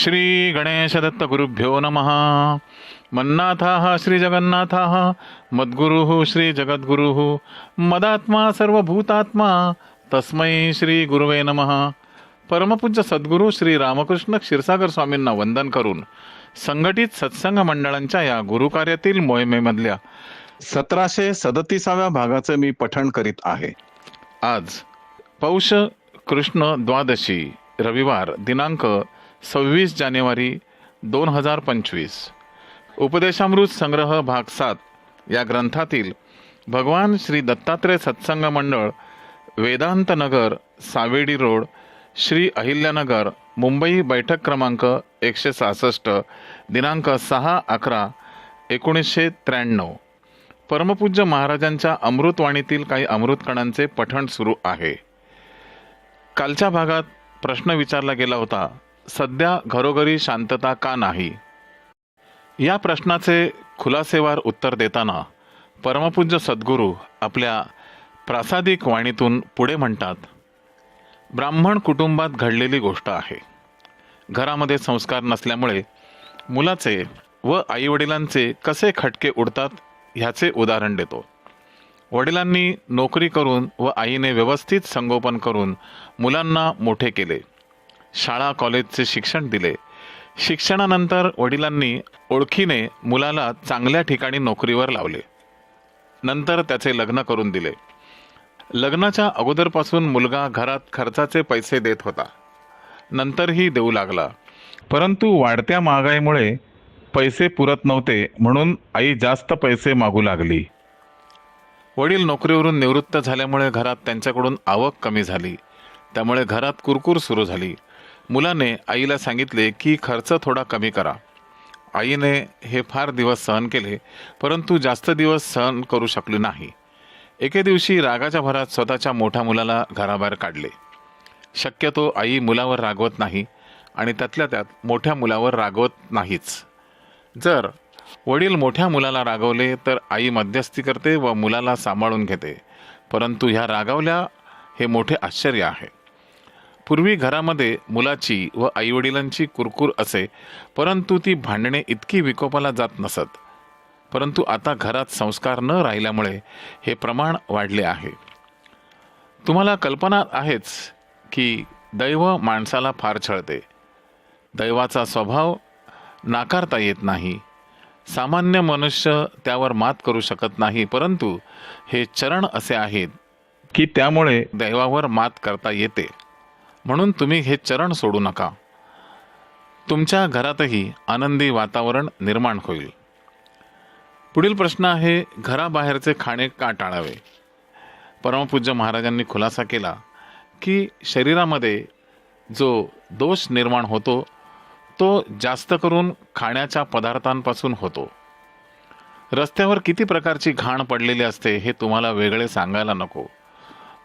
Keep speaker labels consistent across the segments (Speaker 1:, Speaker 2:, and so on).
Speaker 1: श्री गणेशदत्त गुरुभ्यो नमः। मन्नाथाः श्रीजगन्नाथाः मद्गुरुः श्रीजगद्गुरुः मदात्मा सर्वभूतात्मा तस्मै श्री गुरुवे नमः। परमपूज्य सद्गुरू श्री रामकृष्ण क्षीरसागर स्वामींना वंदन करून संघटित सत्संग मंडळांच्या या गुरुकार्यातील मोहिमेमधल्या
Speaker 2: सतराशे सदतीसाव्या भागाचं मी पठण करीत आहे.
Speaker 1: आज पौष कृष्ण द्वादशी रविवार दिनांक सव्वीस जानेवारी दोन हजार पंचवीस. उपदेशामृत संग्रह भाग सात. या ग्रंथातील भगवान श्री दत्तात्रय सत्संग मंडळ वेदांत नगर सावेडी रोड श्री अहिल्यानगर मुंबई बैठक क्रमांक एकशे सहासष्ट दिनांक सहा अकरा एकोणीसशे त्र्याण्णव. परमपूज्य महाराजांच्या अमृतवाणीतील काही अमृतकणांचे पठण सुरू आहे. कालच्या भागात प्रश्न विचारला गेला होता सध्या घरोघरी शांतता का नाही? या प्रश्नाचे खुलासेवार उत्तर देताना परमपूज्य सद्गुरू आपल्या प्रासादिक वाणीतून पुढे म्हणतात ब्राह्मण कुटुंबात घडलेली गोष्ट आहे. घरामध्ये संस्कार नसल्यामुळे मुलाचे व आईवडिलांचे कसे खटके उडतात ह्याचे उदाहरण देतो. वडिलांनी नोकरी करून व आईने व्यवस्थित संगोपन करून मुलांना मोठे केले. शाळा कॉलेजचे शिक्षण दिले. शिक्षणानंतर वडिलांनी ओळखीने मुलाला चांगल्या ठिकाणी नोकरीवर लावले. नंतर त्याचे लग्न करून दिले. लग्नाच्या अगोदरपासून मुलगा घरात खर्चाचे पैसे देत होता. नंतरही देऊ लागला. परंतु वाढत्या महागाईमुळे पैसे पुरत नव्हते म्हणून आई जास्त पैसे मागू लागली. वडील नोकरीवरून निवृत्त झाल्यामुळे घरात त्यांच्याकडून आवक कमी झाली. त्यामुळे घरात कुरकुर सुरू झाली. मुलाने आईला सांगितले की खर्च थोडा कमी करा. आईने हे फार दिवस सहन केले परंतु जास्त दिवस सहन करू शकली नाही. एके दिवशी रागाच्या भरात स्वतःच्या मोठ्या मुलाला घराबाहेर काढले. शक्यतो आई मुलावर रागवत नाही आणि त्यातल्या त्यात मोठ्या मुलावर रागवत नाहीच. जर वडील मोठ्या मुलाला रागवले तर आई मध्यस्थी करते व मुलाला सांभाळून घेते. परंतु ह्या रागावल्या हे मोठे आश्चर्य आहे. पूर्वी घरामध्ये मुलाची व आईवडिलांची कुरकुर असे परंतु ती भांडणे इतकी विकोपाला जात नसत. परंतु आता घरात संस्कार न राहिल्यामुळे हे प्रमाण वाढले आहे. तुम्हाला कल्पना आहेच की दैव माणसाला फार छळते. दैवाचा स्वभाव नाकारता येत नाही. सामान्य मनुष्य त्यावर मात करू शकत नाही परंतु हे चरण असे आहेत की त्यामुळे दैवावर मात करता येते. म्हणून तुम्ही हे चरण सोडू नका. तुमच्या घरातही आनंदी वातावरण निर्माण होईल. पुढील प्रश्न आहे घराबाहेरचे खाणे का टाळावे? परमपूज्य महाराजांनी खुलासा केला की शरीरामध्ये जो दोष निर्माण होतो तो जास्त करून खाण्याच्या पदार्थांपासून होतो. रस्त्यावर किती प्रकारची घाण पडलेली असते हे तुम्हाला वेगळे सांगायला नको.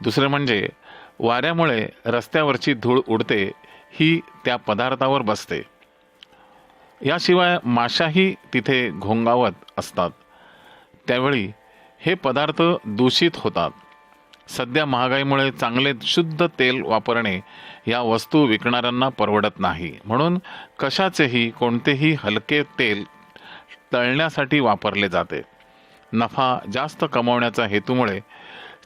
Speaker 1: दुसरे म्हणजे वाऱ्यामुळे रस्त्यावरची धूळ उडते ही त्या पदार्थावर बसते. याशिवाय माशाही तिथे घोंगावत असतात. त्यावेळी हे पदार्थ दूषित होतात. सध्या महागाईमुळे चांगले शुद्ध तेल वापरणे या वस्तू विकणाऱ्यांना परवडत नाही. म्हणून कशाचेही कोणतेही हलके तेल तळण्यासाठी वापरले जाते. नफा जास्त कमवण्याच्या हेतूमुळे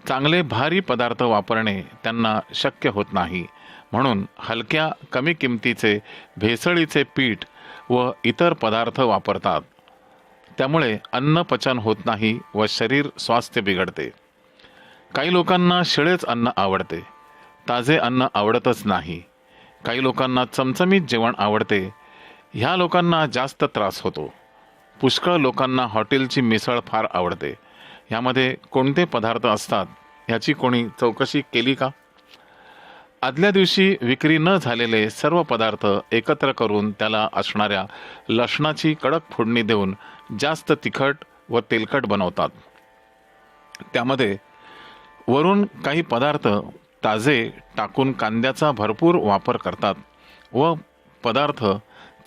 Speaker 1: चांगले भारी पदार्थ वापरणे त्यांना शक्य होत नाही. म्हणून हलक्या कमी किमतीचे भेसळीचे पीठ व इतर पदार्थ वापरतात. त्यामुळे अन्न पचन होत नाही व शरीर स्वास्थ्य बिघडते. काही लोकांना शिळेच अन्न आवडते. ताजे अन्न आवडतच नाही. काही लोकांना चमचमीत जेवण आवडते. ह्या लोकांना जास्त त्रास होतो. पुष्कळ लोकांना हॉटेलची मिसळ फार आवडते. ह्यामध्ये कोणते पदार्थ असतात? ह्याची कोणी चौकशी केली का? आदल्या दिवशी विक्री न झालेले सर्व पदार्थ एकत्र करून त्याला असणाऱ्या लसणाची कडक फोडणी देऊन जास्त तिखट व तेलकट बनवतात. त्यामध्ये वरून काही पदार्थ ताजे टाकून कांद्याचा भरपूर वापर करतात व पदार्थ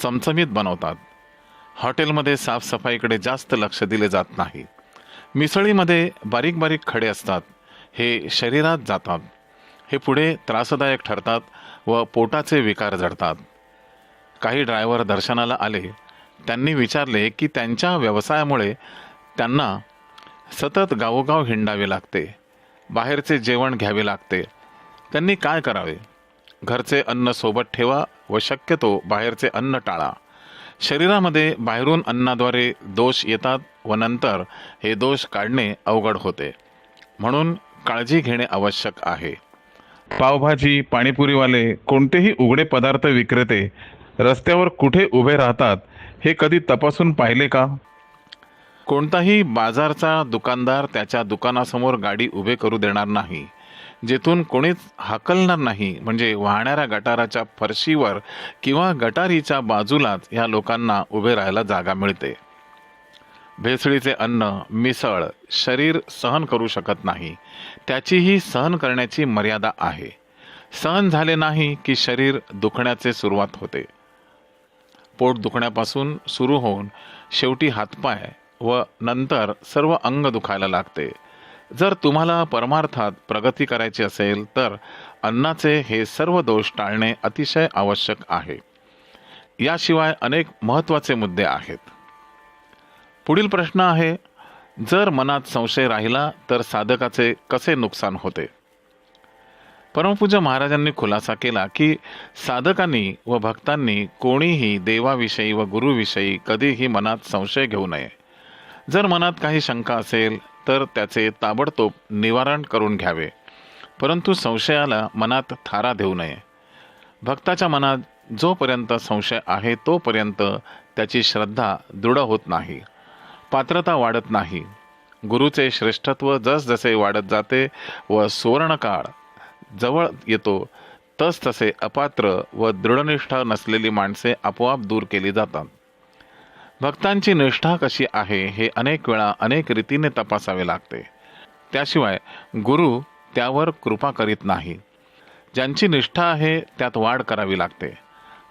Speaker 1: चमचमीत बनवतात. हॉटेलमध्ये साफसफाईकडे जास्त लक्ष दिले जात नाही. मिसळीमध्ये बारीक बारीक खडे असतात. हे शरीरात जातात. हे पुढे त्रासदायक ठरतात व पोटाचे विकार जडतात काही ड्रायव्हर दर्शनाला आले. त्यांनी विचारले की त्यांच्या व्यवसायामुळे त्यांना सतत गावोगाव हिंडावे लागते. बाहेरचे जेवण घ्यावे लागते. त्यांनी काय करावे? घरचे अन्न सोबत ठेवा व शक्यतो बाहेरचे अन्न टाळा. शरीरामध्ये बाहेरून अन्नाद्वारे दोष येतात व नंतर हे दोष काढणे अवघड होते. म्हणून काळजी घेणे आवश्यक आहे.
Speaker 2: पावभाजी पाणीपुरीवाले कोणतेही उघडे पदार्थ विक्रेते रस्त्यावर कुठे उभे राहतात हे कधी तपासून पाहिले का?
Speaker 1: कोणताही बाजारचा दुकानदार त्याच्या दुकानासमोर गाडी उभे करू देणार नाही. जेथून कोणीच हाकलणार नाही म्हणजे वाहणाऱ्या गटाराच्या फरशीवर किंवा गटारीच्या बाजूलाच ह्या लोकांना उभे राहायला जागा मिळते. भेसळीचे अन्न मिसळ शरीर सहन करू शकत नाही. त्याचीही सहन करण्याची मर्यादा आहे. सहन झाले नाही की शरीर दुखण्याचे सुरुवात होते. पोट दुखण्यापासून सुरू होऊन शेवटी हातपाय व नंतर सर्व अंग दुखायला लागते. जर तुम्हाला परमार्थात प्रगती करायची असेल तर अन्नाचे हे सर्व दोष टाळणे अतिशय आवश्यक आहे. याशिवाय अनेक महत्त्वाचे मुद्दे आहेत. पुढील प्रश्न आहे जर मनात संशय राहिला तर साधकाचे कसे नुकसान होते? परमपूज्य महाराजांनी खुलासा केला की साधकांनी व भक्तांनी कोणीही देवाविषयी व गुरुविषयी कधीही मनात संशय घेऊ नये. जर मनात काही शंका असेल तर त्याचे ताबडतोब निवारण करून घ्यावे. परंतु संशयाला मनात थारा देऊ नये. भक्ताच्या मनात जोपर्यंत संशय आहे तोपर्यंत त्याची श्रद्धा दृढ होत नाही. पात्रता वाढत नाही. गुरुचे श्रेष्ठत्व जसजसे वाढत जाते व सुवर्णकाळ जवळ येतो तसतसे अपात्र व दृढनिष्ठा नसलेली माणसे आपोआप दूर केली जातात. भक्तांची निष्ठा कशी आहे हे अनेक वेळा अनेक रीतीने तपासावे लागते. त्याशिवाय गुरु त्यावर कृपा करीत नाही. ज्यांची निष्ठा आहे त्यात वाढ करावी लागते.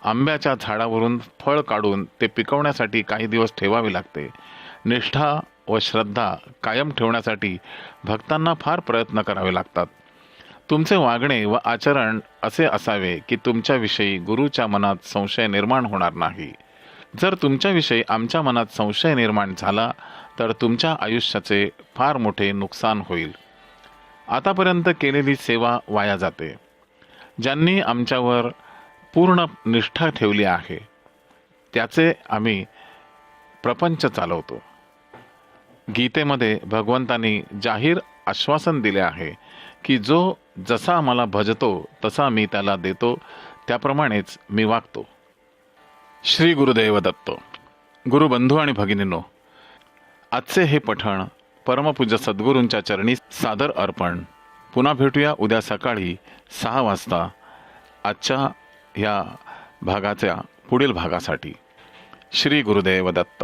Speaker 1: आंब्याच्या झाडावरून फळ काढून ते पिकवण्यासाठी काही दिवस ठेवावे लागते. निष्ठा व श्रद्धा कायम ठेवण्यासाठी भक्तांना फार प्रयत्न करावे लागतात. तुमचे वागणे व आचरण असे असावे की तुमच्याविषयी गुरुच्या मनात संशय निर्माण होणार नाही. जर तुमच्याविषयी आमच्या मनात संशय निर्माण झाला तर तुमच्या आयुष्याचे फार मोठे नुकसान होईल. आतापर्यंत केलेली सेवा वाया जाते. ज्यांनी आमच्यावर पूर्ण निष्ठा ठेवली आहे त्याचे आम्ही प्रपंच चालवतो. गीतेमध्ये भगवंतांनी जाहीर आश्वासन दिले आहे की जो जसा मला भजतो तसा मी त्याला देतो. त्याप्रमाणेच मी वागतो. श्री गुरुदेव दत्त गुरुबंधू आणि भगिनींनो आजचे हे पठण परमपूज्य सद्गुरूंच्या चरणी सादर अर्पण. पुन्हा भेटूया उद्या सकाळी सहा वाजता आजच्या या भागाच्या पुढील भागासाठी. श्री गुरुदेव दत्त.